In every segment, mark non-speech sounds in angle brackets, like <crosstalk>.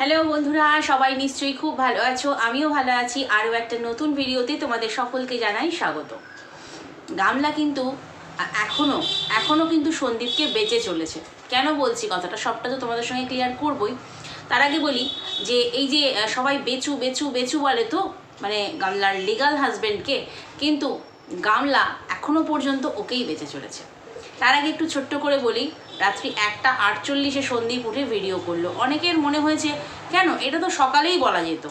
Hello বন্ধুরা, সবাই নিশ্চয়ই খুব ভালো আছো, আমিও ভালো আছি। আরও একটা নতুন ভিডিওতে তোমাদের সকলকে জানাই স্বাগত। গামলা কিন্তু আ- এখনও এখনও কিন্তু সন্দীপকে বেঁচে চলেছে। কেন বলছি কথাটা? সবটা তো তোমাদের সঙ্গে ক্লিয়ার করবই। তার আগে বলি যে, এই যে সবাই বেচু বেচু বেচু বলে তো মানে গামলার লিগাল হাজব্যান্ডকে কিন্তু গামলা এখনও পর্যন্ত ওকেই বেঁচে চলেছে। তার আগে একটু ছোট্ট করে বলি, রাত্রি একটা আটচল্লিশে সন্দীপ উঠে ভিডিও করল। অনেকের মনে হয়েছে, কেন? এটা তো সকালেই বলা যেত।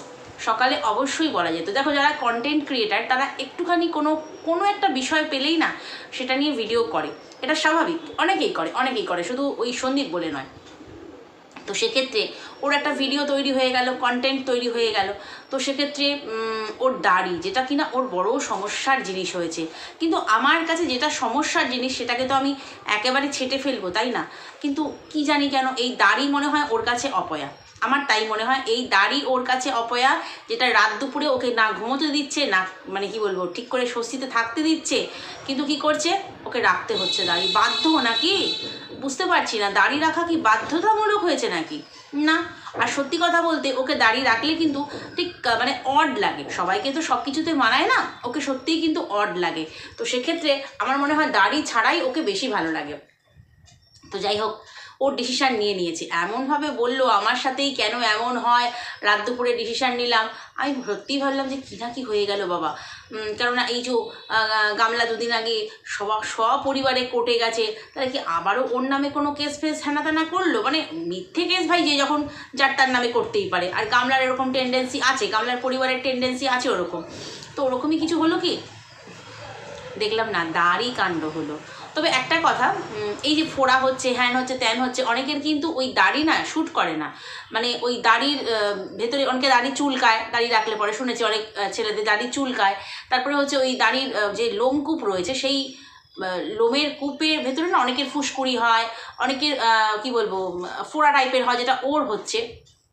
সকালে অবশ্যই বলা যেত। দেখো, যারা কন্টেন্ট ক্রিয়েটার তারা একটুখানি কোনো কোনো একটা বিষয় পেলেই না, সেটা নিয়ে ভিডিও করে। এটা স্বাভাবিক। অনেকেই করে অনেকেই করে। শুধু ওই সন্দীপ বলে নয়। তো সেক্ষেত্রে ওর একটা ভিডিও তৈরি হয়ে গেল কন্টেন্ট তৈরি হয়ে গেল। তো সেক্ষেত্রে ওর দাড়ি, যেটা কিনা ওর বড় সমস্যার জিনিস হয়েছে। কিন্তু আমার কাছে যেটা সমস্যার জিনিস, সেটাকে তো আমি একেবারে ছেটে ফেলব, তাই না? কিন্তু কি জানি কেন, এই দাড়ি মনে হয় ওর কাছে অপয়া। আমার তাই মনে হয়, এই দাড়ি ওর কাছে অপয়া, যেটা রাত দুপুরে ওকে না ঘুমোতে দিচ্ছে, না মানে কি বলব, ঠিক করে স্বস্তিতে থাকতে দিচ্ছে, কিন্তু কি করছে? ওকে রাখতে হচ্ছে দাড়ি। বাধ্য নাকি? বুঝতে পারছি না, দাড়ি রাখা কি বাধ্যতামূলক হয়েছে নাকি? না, আর সত্যি কথা বলতে ওকে দাড়ি রাখলে কিন্তু ঠিক মানে অড লাগে। সবাইকে তো সব কিছুতে মানায় না, ওকে সত্যিই কিন্তু অড লাগে। তো সেক্ষেত্রে আমার মনে হয় দাড়ি ছাড়াই ওকে বেশি ভালো লাগে। তো যাই হোক ওর ডিসিশান নিয়ে নিয়েছে। এমনভাবে বলল, আমার সাথেই কেন এমন হয়? রাত দুপুরে ডিসিশান নিলাম। আমি সত্যিই ভাবলাম যে কী না কি হয়ে গেল বাবা। কেননা এই যে গামলা দুদিন আগে সব, সপরিবারে কোর্টে গেছে, তাহলে কি আবারও ওর নামে কোনো কেস ফেস হ্যানা ত্যানা করল? মানে মিথ্যে কেস ভাই যে যখন যার তার নামে করতেই পারে। আর গামলার এরকম টেন্ডেন্সি আছে, গামলার পরিবারের টেন্ডেন্সি আছে ওরকম। তো ওরকমই কিছু হলো কি? দেখলাম না, দাড়ি কাণ্ড হলো। তবে একটা কথা এই যে ফোড়া হচ্ছে, হ্যান হচ্ছে, ত্যান হচ্ছে, অনেকের কিন্তু ওই দাড়ি না শ্যুট করে না। মানে ওই দাড়ির ভেতরে অনেকে দাড়ি চুলকায়, দাড়ি রাখলে পরে শুনেছি অনেক ছেলেদের দাড়ি চুলকায়। তারপরে হচ্ছে ওই দাড়ির যে লোমকূপ রয়েছে, সেই লোমের কূপের ভেতরে না অনেকের ফুসকুড়ি হয়, অনেকের কি বলব, ফোড়া টাইপের হয়, যেটা ওর হচ্ছে,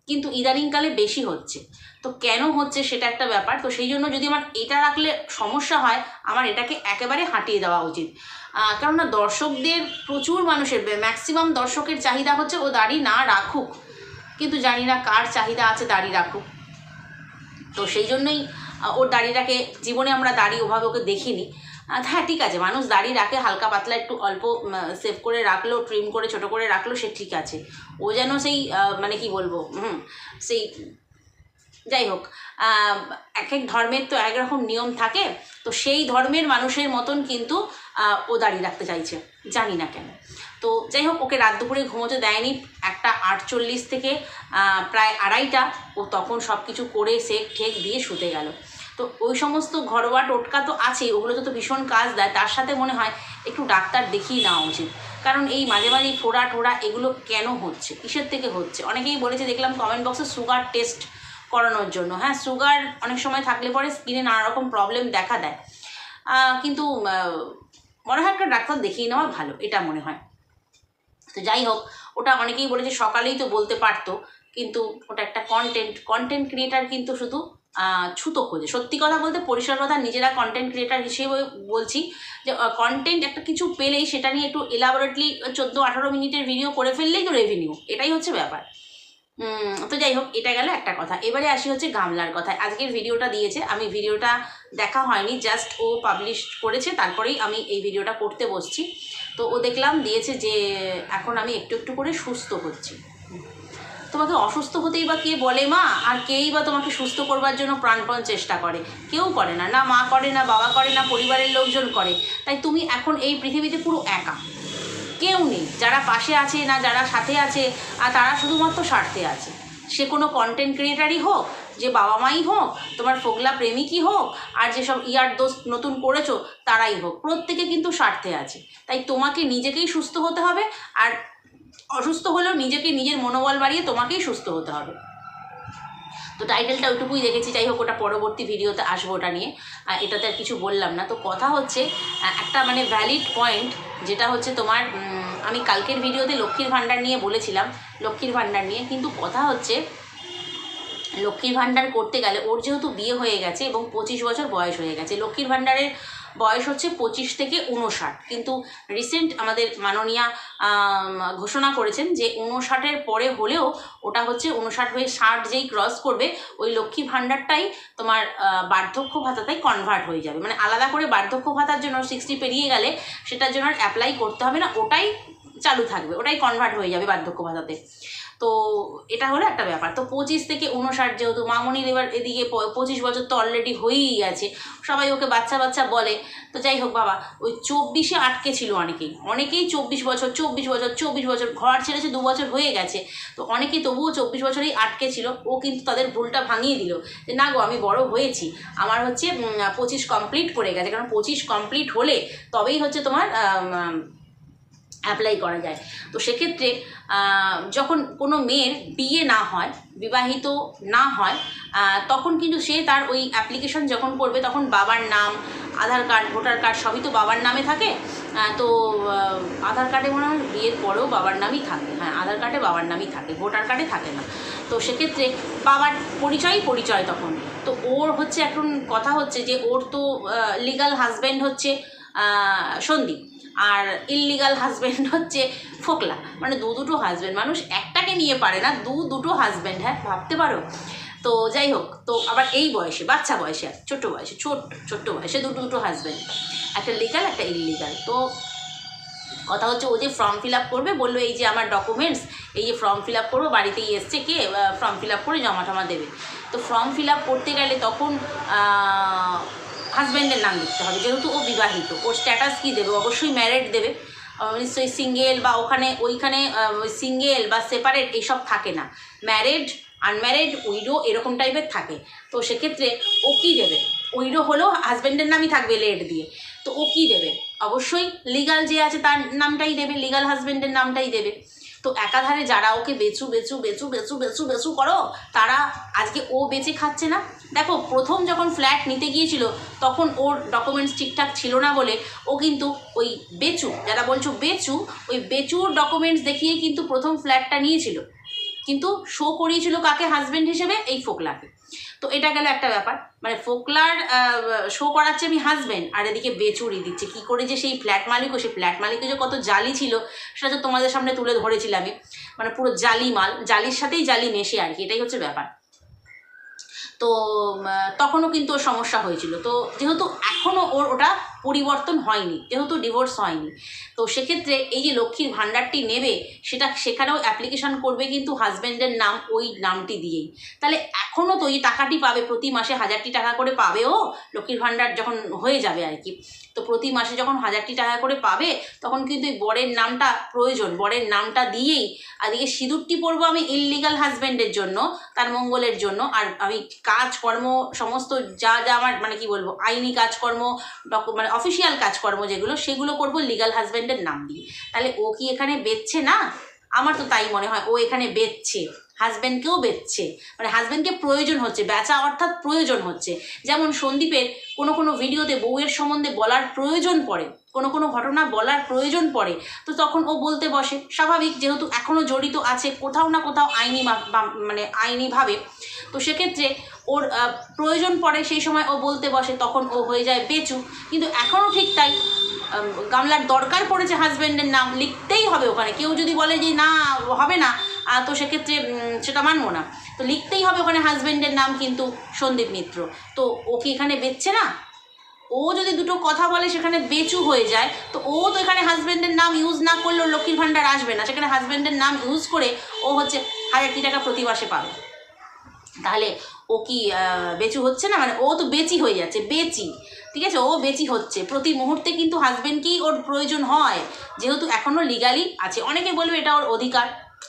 কিন্তু ইদানিংকালে বেশি হচ্ছে। তো কেন হচ্ছে সেটা একটা ব্যাপার। তো সেই জন্য যদি আমার এটা রাখলে সমস্যা হয়, আমার এটাকে একেবারে হাঁটিয়ে দেওয়া উচিত। কেননা দর্শকদের প্রচুর মানুষের ম্যাক্সিমাম দর্শকের চাহিদা হচ্ছে ও দাড়ি না রাখুক। কিন্তু জানি না কার চাহিদা আছে দাড়ি রাখুক। তো সেই জন্যই ওর দাড়িটাকে, জীবনে আমরা দাড়ি ওভাবে ওকে দেখিনি। হ্যাঁ ঠিক আছে, মানুষ দাড়ি রাখে, হালকা পাতলা একটু অল্প সেভ করে রাখল ট্রিম করে, ছোট করে রাখল, সে ঠিক আছে। ও যেন সেই মানে কি বলব, হুম, সেই যাই হোক এক এক ধর্মের তো এক রকম নিয়ম থাকে, তো সেই ধর্মের মানুষের মতন কিন্তু ও দাঁড়িয়ে রাখতে চাইছে, জানি না কেন। তো যাই হোক ওকে রাত দুপুরে ঘুমোতে দেয়নি, একটা আটচল্লিশ থেকে প্রায় আড়াইটা, ও তখন সব কিছু করে সেক ঠেক দিয়ে শুতে গেল। তো ওই সমস্ত ঘরোয়া টোটকা তো আছে ওগুলোতে তো ভীষণ কাজ দেয়, তার সাথে মনে হয় একটু ডাক্তার দেখিয়ে নেওয়া উচিত। কারণ এই মাঝে মাঝে ফোড়া টোড়া এগুলো কেন হচ্ছে, কিসের থেকে হচ্ছে? অনেকেই বলেছে, দেখলাম কমেন্ট বক্সে সুগার টেস্ট করানোর জন্য। হ্যাঁ সুগার অনেক সময় থাকলে পরে স্কিনে নানা রকম প্রবলেম দেখা দেয়। কিন্তু মনে হয় একটা ডাক্তার দেখিয়ে নেওয়া ভালো, এটা মনে হয়। তো যাই হোক, ওটা অনেকেই বলেছে, সকালেই তো বলতে পারতো, কিন্তু ওটা একটা কন্টেন্ট কন্টেন্ট ক্রিয়েটার কিন্তু শুধু ছুতো খোঁজে। সত্যি কথা বলতে, পরিষ্কার কথা, নিজেরা কন্টেন্ট ক্রিয়েটার হিসেবে বলছি যে কন্টেন্ট একটা কিছু পেলেই সেটা নিয়ে একটু এলাবোরেটলি চোদ্দ আঠারো মিনিটের ভিডিও করে ফেললেই তো রেভিনিউ এটাই হচ্ছে ব্যাপার। তো যাই হোক এটা গেল একটা কথা। এবারে আসি হচ্ছে গামলার কথায়। আজকের ভিডিওটা দিয়েছে, আমি ভিডিওটা দেখা হয়নি জাস্ট ও পাবলিশ করেছে, তারপরেই আমি এই ভিডিওটা করতে বসছি। তো ও দেখলাম, দিয়েছে যে এখন আমি একটু একটু করে সুস্থ হচ্ছি। তোমাকে অসুস্থ হতেই বা কে বলে মা? আর কেই বা তোমাকে সুস্থ করবার জন্য প্রাণপণ চেষ্টা করে? কেউ করে না। না মা করে, না বাবা করে, না পরিবারের লোকজন করে। তাই তুমি এখন এই পৃথিবীতে পুরো একা। কেউ নেই। যারা পাশে আছে না যারা সাথে আছে, আর তারা শুধুমাত্র স্বার্থে আছে। সে কোনো কন্টেন্ট ক্রিয়েটারই হোক, যে বাবা মাই হোক, তোমার ফোগলা প্রেমিকই হোক, আর যেসব ইয়ার দোষ নতুন করেছ, তারাই হোক। প্রত্যেকে কিন্তু স্বার্থে আছে। তাই তোমাকে নিজেকেই সুস্থ হতে হবে, আর অসুস্থ হলেও নিজেকে নিজের মনোবল বাড়িয়ে তোমাকেই সুস্থ হতে হবে। তো টাইটেলটা ওইটুকুই দেখেছি যাই হোক, ওটা পরবর্তী ভিডিওতে আসব ওটা নিয়ে। এটাতে আর কিছু বললাম না। তো কথা হচ্ছে একটা মানে ভ্যালিড পয়েন্ট যেটা হচ্ছে তোমার আমি কালকের ভিডিওতে লক্ষ্মীর ভাণ্ডার নিয়ে বলেছিলাম, লক্ষ্মীর ভাণ্ডার নিয়ে। কিন্তু কথা হচ্ছে, লক্ষ্মীর ভাণ্ডার করতে গেলে ওর যেহেতু বিয়ে হয়ে গেছে এবং পঁচিশ বছর বয়স হয়ে গেছে, লক্ষ্মীর ভাণ্ডারের বয়স হচ্ছে পঁচিশ থেকে উনষাট কিন্তু রিসেন্ট আমাদের মাননীয়া ঘোষণা করেছেন যে উনষাটের পরে হলেও ওটা হচ্ছে উনষাট হয়ে ষাট যেই ক্রস করবে, ওই লক্ষ্মী ভাণ্ডারটাই তোমার বার্ধক্য ভাতাটাই কনভার্ট হয়ে যাবে। মানে আলাদা করে বার্ধক্য ভাতার জন্য সিক্সটি পেরিয়ে গেলে সেটার জন্য অ্যাপ্লাই করতে হবে না, ওটাই চালু থাকবে, ওটাই কনভার্ট হয়ে যাবে বার্ধক্য ভাতাতে তো এটা হলো একটা ব্যাপার। তো পঁচিশ থেকে উনষাট যেহেতু মামনির এবার এদিকে পঁচিশ বছর তো অলরেডি হয়েই গেছে, সবাই ওকে বাচ্চা বাচ্চা বলে। তো যাই হোক বাবা, ওই চব্বিশে আটকে ছিল অনেকেই। অনেকেই চব্বিশ বছর চব্বিশ বছর চব্বিশ বছর, ঘর ছেড়েছে দু বছর হয়ে গেছে। তো অনেকেই তবুও চব্বিশ বছরেই আটকে ছিল, ও কিন্তু তাদের ভুলটা ভাঙিয়ে দিল যে, না গো, আমি বড় হয়েছি। আমার হচ্ছে পঁচিশ কমপ্লিট করে গেছে। কারণ পঁচিশ কমপ্লিট হলে তবেই হচ্ছে তোমার অ্যাপ্লাই করা যায়। তো সেক্ষেত্রে যখন কোনো মেয়ের বিয়ে না হয়, বিবাহিত না হয় তখন কিন্তু সে তার ওই অ্যাপ্লিকেশন যখন করবে, তখন বাবার নাম, আধার কার্ড, ভোটার কার্ড সবই তো বাবার নামে থাকে। তো আধার কার্ডে মনে হয় বিয়ের পরেও বাবার নামই থাকে। হ্যাঁ আধার কার্ডে বাবার নামই থাকে, ভোটার কার্ডে থাকে না। তো সেক্ষেত্রে বাবার পরিচয়ই পরিচয় তখন। তো ওর হচ্ছে এখন কথা হচ্ছে যে, ওর তো লিগাল হাজব্যান্ড হচ্ছে সন্দীপ। আর ইললিগাল হাজব্যান্ড <laughs> হচ্ছে ফোকলা। মানে দু দুটো হাজব্যান্ড মানুষ একটাকে নিয়ে পারে না, দু দুটো হাজব্যান্ড হ্যাঁ ভাবতে পারো? তো যাই হোক, তো আবার এই বয়সে, বাচ্চা বয়সে আর, ছোট্ট বয়সে, ছোট, ছোট্ট বয়সে দুটো দুটো হাজব্যান্ড একটা লিগাল একটা ইললিগাল তো কথা হচ্ছে ও যে ফর্ম ফিল আপ করবে, বলল এই যে আমার ডকুমেন্টস এই যে ফর্ম ফিল আপ করব, বাড়িতেই এসছে কে ফর্ম ফিল আপ করে জমা টমা দেবে। তো ফর্ম ফিল আপ করতে গেলে তখন হাজব্যান্ডের নাম লিখতে হবে, যেহেতু ও বিবাহিত। ওর স্ট্যাটাস কী দেবে? অবশ্যই ম্যারেড দেবে। নিশ্চয়ই সিঙ্গেল বা ওখানে, ওইখানে সিঙ্গেল বা সেপারেট এইসব থাকে না। ম্যারেড আনম্যারেড উইডো এরকম টাইপের থাকে। তো সেক্ষেত্রে ও কী দেবে? উইডো হলেও হাজব্যান্ডের নামই থাকবে লেট দিয়ে। তো ও কী দেবে? অবশ্যই লিগাল যে আছে তার নামটাই দেবে লিগাল হাজব্যান্ডের নামটাই দেবে। তো একাধারে যারা ওকে বেচু বেচু বেচু বেচু বেচু বেচু করো, তারা আজকে ও বেঁচে খাচ্ছে না। দেখো, প্রথম যখন ফ্ল্যাট নিতে গিয়েছিল, তখন ওর ডকুমেন্টস ঠিকঠাক ছিল না বলে ও কিন্তু ওই বেচু, যারা বলছো বেচু, ওই বেচুর ডকুমেন্টস দেখিয়ে কিন্তু প্রথম ফ্ল্যাটটা নিয়েছিল। কিন্তু শো করিয়েছিল কাকে? হাজব্যান্ড হিসেবে, এই ফোকলাকে। তো এটা গেল একটা ব্যাপার। মানে ফোকলার শো করাচ্ছে আমি হাজব্যান্ড আর এদিকে বেচুরি দিচ্ছে। কি করে যে সেই ফ্ল্যাট মালিকও, সেই ফ্ল্যাট মালিকও যে কত জালি ছিল, সেটা তো তোমাদের সামনে তুলে ধরেছিলাম আমি। মানে পুরো জালি মাল, জালির সাথেই জালি মেশে আর কি, এটাই হচ্ছে ব্যাপার। তো তখনও কিন্তু ওর সমস্যা হয়েছিল। তো যেহেতু এখনও ওর ওটা পরিবর্তন হয়নি, যেহেতু ডিভোর্স হয়নি, তো সেক্ষেত্রে এই যে লক্ষ্মীর ভাণ্ডারটি নেবে, সেটা সেখানেও অ্যাপ্লিকেশন করবে কিন্তু হাজব্যান্ডের নাম ওই নামটি দিয়েই। তাহলে এখনও তো এই টাকাটি পাবে, প্রতি মাসে হাজারটি টাকা করে পাবে ও। লক্ষ্মীর ভাণ্ডার যখন হয়ে যাবে আর কি। তো প্রতি মাসে যখন হাজারটি টাকা করে পাবে, তখন কিন্তু বরের নামটা প্রয়োজন। বরের নামটা দিয়েই আজকে সিঁদুরটি পরবো আমি ইললিগাল হাজব্যান্ডের জন্য, তার মঙ্গলের জন্য। আর আমি কাজকর্ম সমস্ত যা যা আমার মানে কি বলব, আইনি কাজকর্ম ডকু মানে অফিসিয়াল কাজকর্ম যেগুলো, সেগুলো করব লিগাল হাজব্যান্ডের নাম দিয়ে। তাহলে ও কি এখানে বেচছে না? আমার তো তাই মনে হয়, ও এখানে বেচছে হাজব্যান্ডকেও বেচছে। মানে হাজব্যান্ডকে প্রয়োজন হচ্ছে, বেচা অর্থাৎ প্রয়োজন হচ্ছে। যেমন সন্দীপের কোনো কোনো ভিডিওতে বউয়ের সম্বন্ধে বলার প্রয়োজন পড়ে। কোনো কোনো ঘটনা বলার প্রয়োজন পড়ে, তো তখন ও বলতে বসে, স্বাভাবিক, যেহেতু এখনও জড়িত আছে, কোথাও না কোথাও আইনি মানে আইনিভাবে। তো সেক্ষেত্রে ওর প্রয়োজন পড়ে সেই সময় ও বলতে বসে, তখন ও হয়ে যায় বেচু কিন্তু এখনও ঠিক তাই গামলার দরকার পড়েছে হাজব্যান্ডের নাম লিখতেই হবে ওখানে। কেউ যদি বলে যে, না, হবে না। তো সেক্ষেত্রে সেটা মানবো না। তো লিখতেই হবে ওখানে হাজব্যান্ডের নাম কিন্তু সন্দীপ মিত্র। তো ও কি এখানে বেচছে না? ও যদি দুটো কথা বলে সেখানে বেচু হয়ে যায়, তো ও তো এখানে হাজব্যান্ডের নাম ইউজ না করলেও লক্ষ্মীর ভাণ্ডার আসবে না। সেখানে হাজব্যান্ডের নাম ইউজ করে ও হচ্ছে হাজারটি টাকা প্রতি মাসে পাবে। তাহলে ও কি বেচু হচ্ছে না? মানে ও তো বেচি হয়ে যাচ্ছে, বেচি। ঠিক আছে? ও বেচি হচ্ছে। প্রতি মুহূর্তে কিন্তু হাজব্যান্ডকেই ওর প্রয়োজন হয়। যেহেতু এখনও লিগালি আছে। অনেকে বলবে এটা ওর অধিকার।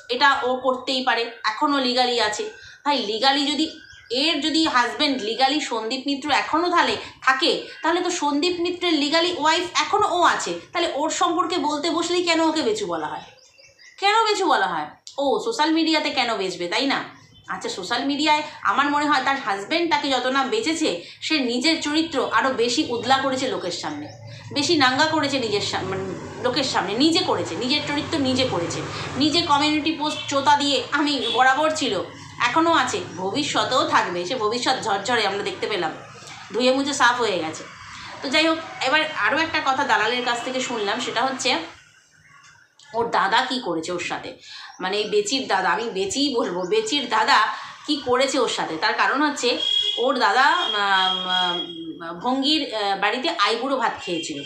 এটা ও করতেই পারে। এখনও লিগালি আছে। ভাই লিগালি যদি এর যদি হাজবেন্ড লিগালি সন্দীপ মিত্র এখনও তাহলে থাকে, তাহলে তো সন্দীপ মিত্রের লিগালি ওয়াইফ এখনও ও আছে। তাহলে ওর সম্পর্কে বলতে বসলেই কেন ওকে বেচু বলা হয়? কেন বেচু বলা হয়? ও সোশ্যাল মিডিয়াতে কেন বেচবে, তাই না? আচ্ছা সোশ্যাল মিডিয়ায় আমার মনে হয় তার হাজব্যান্ড তাকে যত না বেঁচেছে, সে নিজের চরিত্র আরও বেশি উদলা করেছে লোকের সামনে। বেশি নাঙ্গা করেছে নিজের মানে লোকের সামনে, নিজে করেছে, নিজের চরিত্র নিজে করেছে। নিজে কমিউনিটি পোস্ট চোতা দিয়ে আমি বরাবর ছিল এখনও আছে, ভবিষ্যতেও থাকবে, সে ভবিষ্যৎ ঝরঝরে আমরা দেখতে পেলাম। ধুয়ে মুছে সাফ হয়ে গেছে। তো যাই হোক, এবার আরও একটা কথা দালালের কাছ থেকে শুনলাম, সেটা হচ্ছে ওর দাদা কি করেছে ওর সাথে? মানে এই বেচির দাদা, আমি বেচিই বলব, বেচির দাদা কি করেছে ওর সাথে? তার কারণ হচ্ছে ওর দাদা ভঙ্গির বাড়িতে আইবুড়ো ভাত খেয়েছিল।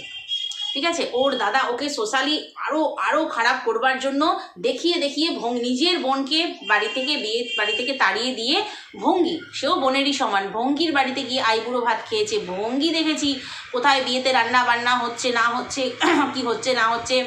ঠিক আছে? ওর দাদা ওকে সোশ্যালি আরও আরও খারাপ করবার জন্য দেখিয়ে দেখিয়ে ভঙ্গ নিজের বোনকে বাড়ি থেকে বিয়ে, বাড়ি থেকে তাড়িয়ে দিয়ে ভঙ্গি, সেও বোনেরই সমান, ভঙ্গির বাড়িতে গিয়ে আইবুড়ো ভাত খেয়েছে, ভঙ্গি দেখেছি কোথায় বিয়েতে রান্না বান্না হচ্ছে, না হচ্ছে, <clears throat> কি হচ্ছে, না হচ্ছে।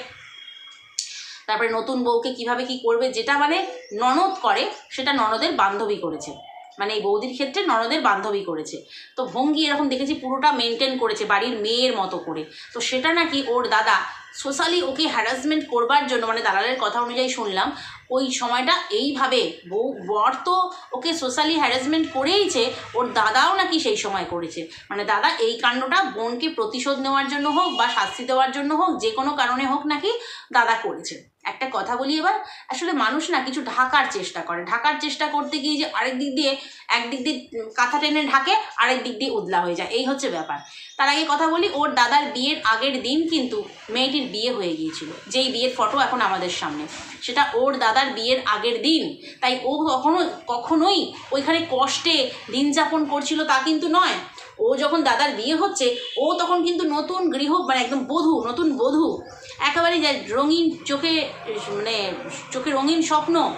তারপরে নতুন বউকে কীভাবে কি করবে, যেটা মানে ননদ করে, সেটা ননদের বান্ধবী করেছে। মানে এই বৌদির ক্ষেত্রে ননদের বান্ধবী করেছে। তো ভঙ্গি এরকম দেখেছি, পুরোটা মেনটেন করেছে বাড়ির মেয়ের মতো করে। তো সেটা নাকি ওর দাদা সোশ্যালি ওকে হ্যারাসমেন্ট করবার জন্য মানে দালালের কথা অনুযায়ী শুনলাম, ওই সময়টা এইভাবে বউ, বর তো ওকে সোশ্যালি হ্যারাসমেন্ট করেইছে, ওর দাদাও নাকি সেই সময় করেছে। মানে দাদা এই কাণ্ডটা বোনকে প্রতিশোধ নেওয়ার জন্য হোক বা শাস্তি দেওয়ার জন্য হোক, যে কোনো কারণে হোক নাকি দাদা করেছে। একটা কথা বলি এবার, আসলে মানুষ না কিছু ঢাকার চেষ্টা করে। ঢাকার চেষ্টা করতে গিয়ে যে আরেক দিক দিয়ে, একদিক দিয়ে কাঁথা টেনে ঢাকে, আরেক দিক দিয়ে উদলা হয়ে যায়। এই হচ্ছে ব্যাপার। তার আগে কথা বলি, ওর দাদার বিয়ের আগের দিন কিন্তু মেয়েটির বিয়ে হয়ে গিয়েছিল। যেই বিয়ের ফটো এখন আমাদের সামনে। সেটা ওর দাদার বিয়ের আগের দিন। তাই ও কখনো, কখনোই ওইখানে কষ্টে দিন যাপন করছিল তা কিন্তু নয়। ও যখন দাদার বিয়ে হচ্ছে, ও তখন কিন্তু নতুন গৃহ মানে একদম বধূ, নতুন বধূ। একেবারে যা রঙিন চোখে মানে চোখে রঙিন স্বপ্ন,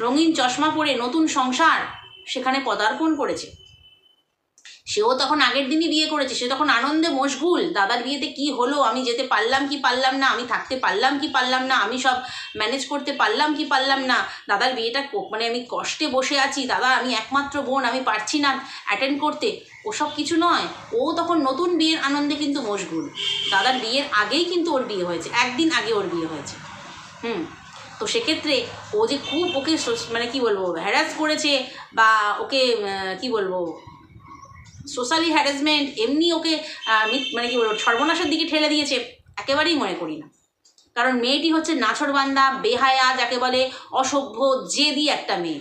রঙিন চশমা পরে নতুন সংসার, সেখানে পদার্পণ করেছে। সেও তখন আগের দিনই বিয়ে করেছে, সে তখন আনন্দে মশগুল, দাদার বিয়েতে কি হলো, আমি যেতে পারলাম কি পারলাম না, আমি থাকতে পারলাম কি পারলাম না, আমি সব ম্যানেজ করতে পারলাম কি পারলাম না, দাদার বিয়েটা মানে আমি কষ্টে বসে আছি, দাদা আমি একমাত্র বোন, আমি পারছি না অ্যাটেন্ড করতে, ওসব কিছু নয়, ও তখন নতুন বিয়ের আনন্দে কিন্তু মশগুল, দাদার বিয়ের আগেই কিন্তু ওর বিয়ে হয়েছে, একদিন আগে ওর বিয়ে হয়েছে, হুম, তো সেক্ষেত্রে ও যে খুব ওকে মানে কি বলব হ্যারাস করেছে বা ওকে কি বলব সোশ্যালি হ্যারাসমেন্ট, এমনি ওকে মানে কি বলব, সর্বনাশের দিকে ঠেলে দিয়েছে, একেবারেই মনে করি না। কারণ মেয়েটি হচ্ছে নাছরবান্দা বেহায়া, যাকে বলে অসভ্য, জেদি একটা মেয়ে।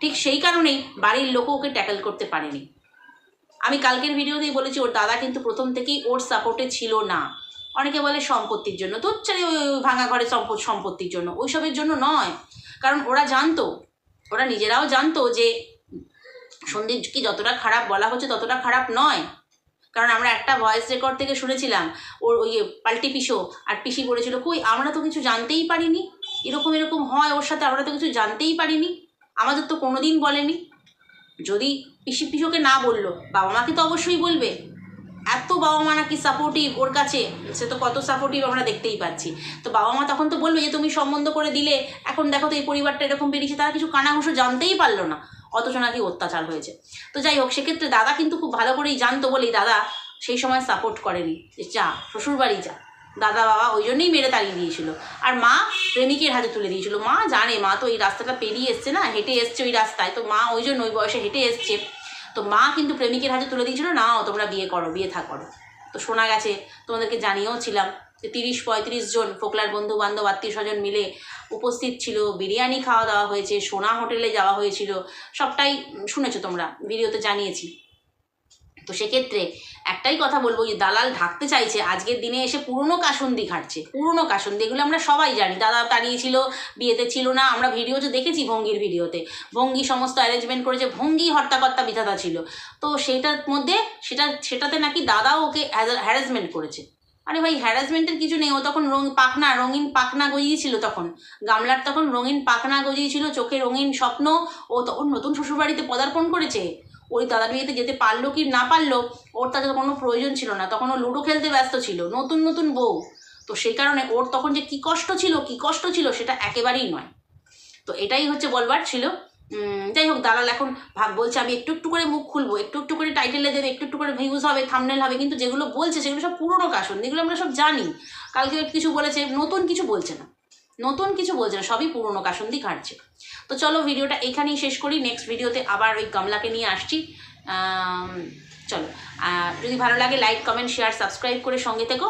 ঠিক সেই কারণেই বাড়ির লোকও ওকে ট্যাকেল করতে পারেনি। আমি কালকের ভিডিওতেই বলেছি, ওর দাদা কিন্তু প্রথম থেকেই ওর সাপোর্টে ছিল না। অনেকে বলে সম্পত্তির জন্য। তো ওই ওই ভাঙা ঘরে সম্পদ, সম্পত্তির জন্য। ওইসবের জন্য নয়। কারণ ওরা জানতো, ওরা নিজেরাও জানতো যে সন্দীপ কি যতটা খারাপ বলা হচ্ছে ততটা খারাপ নয়। কারণ আমরা একটা ভয়েস রেকর্ড থেকে শুনেছিলাম, ওর ওই পাল্টি পিসো আর পিসি বলেছিল, কই, আমরা তো কিছু জানতেই পারিনি। এরকম এরকম হয় ওর সাথে, আমরা তো কিছু জানতেই পারিনি। আমাদের তো কোনো দিন বলেনি। যদি পিসি পিসোকে না বলল, বাবা মাকে তো অবশ্যই বলবে। এত বাবা মা নাকি সাপোর্টিভ ওর কাছে, সে তো কত সাপোর্টিভ আমরা দেখতেই পাচ্ছি। তো বাবা মা তখন তো বলবে যে, তুমি সম্বন্ধ করে দিলে, এখন দেখো তো এই পরিবারটা এরকম বেরিয়েছে। তারা কিছু কানাঘুষো জানতেই পারল না। অথচ নাকি অত্যাচার হয়েছে। তো যাই হোক, সেক্ষেত্রে দাদা কিন্তু খুব ভালো করেই জানতো বলেই দাদা সেই সময় সাপোর্ট করেনি যে যা, শ্বশুরবাড়ি যা। দাদা, বাবা ওই জন্যই মেরে তাড়িয়ে দিয়েছিল। আর মা প্রেমিকের হাতে তুলে দিয়েছিল। মা জানে, মা তো এই রাস্তাটা পেরিয়ে এসছে না, হেঁটে এসছে ওই রাস্তায়। তো মা ওই জন্য ওই বয়সে হেঁটে এসছে। তো মা কিন্তু প্রেমিকের হাতে তুলে দিয়েছিল, নাও তোমরা বিয়ে করো, বিয়ে থা করো। তো শোনা গেছে, তোমাদেরকে জানিয়েও ছিলাম যে তিরিশ পঁয়ত্রিশ জন ফোকলার বন্ধু বান্ধব আত্মীয় স্বজন মিলে উপস্থিত ছিল, বিরিয়ানি খাওয়া দাওয়া হয়েছে, সোনা হোটেলে যাওয়া হয়েছিল, সবটাই শুনেছো তোমরা, ভিডিওতে জানিয়েছি। তো সেক্ষেত্রে একটাই কথা বলব যে, দালাল ঢাকতে চাইছে, আজকের দিনে এসে পুরনো কাসন্দি ঘাটছে, পুরনো কাসন্দি, এগুলো আমরা সবাই জানি, দাদা তাড়িয়েছিল বিয়েতে ছিল না, আমরা ভিডিওতে দেখেছি ভঙ্গির ভিডিওতে, ভঙ্গি সমস্ত অ্যারেঞ্জমেন্ট করেছে, ভঙ্গি হর্তাকর্তা বিধাতা ছিল, তো সেটার মধ্যে, সেটা, সেটাতে নাকি দাদাও ওকে হ্যারাসমেন্ট করেছে। আরে ভাই হ্যারাসমেন্টের কিছু নেই। ও তখন রঙ, পাখনা, রঙিন পাখনা গজিয়েছিল তখন। গামলার তখন রঙিন পাখনা গজিয়েছিল, চোখে রঙিন স্বপ্ন। ও তখন নতুন শ্বশুরবাড়িতে পদার্পণ করেছে। ওই দাদার বিয়েতে যেতে পারল কি না পারল, ওর তাদের কোনো প্রয়োজন ছিল না। তখন ও লুডো খেলতে ব্যস্ত ছিল, নতুন নতুন বউ। তো সেই কারণে ওর তখন যে কী কষ্ট ছিল, কী কষ্ট ছিল সেটা একেবারেই নয়। তো এটাই হচ্ছে বলবার ছিল যাই হোক দালাল এখন ভাগ বলছে, আমি একটু একটু করে মুখ খুলবো, একটু একটু করে টাইটেলে দেবে, একটু একটু করে ভিউজ হবে থামনেল হবে, কিন্তু যেগুলো বলছে সেগুলো সব পুরনো কাশন, যেগুলো আমরা সব জানি। কালকে কিছু বলেছে, নতুন কিছু বলছে না। নতুন কিছু বলছে না, সবই পুরনো কাসন্দি ঘাটছে তো চলো, ভিডিওটা এখানেই শেষ করি নেক্সট ভিডিওতে আবার ওই গামলাকে নিয়ে আসছি। চলো যদি ভালো লাগে লাইক কমেন্ট শেয়ার সাবস্ক্রাইব করে সঙ্গে থেকো।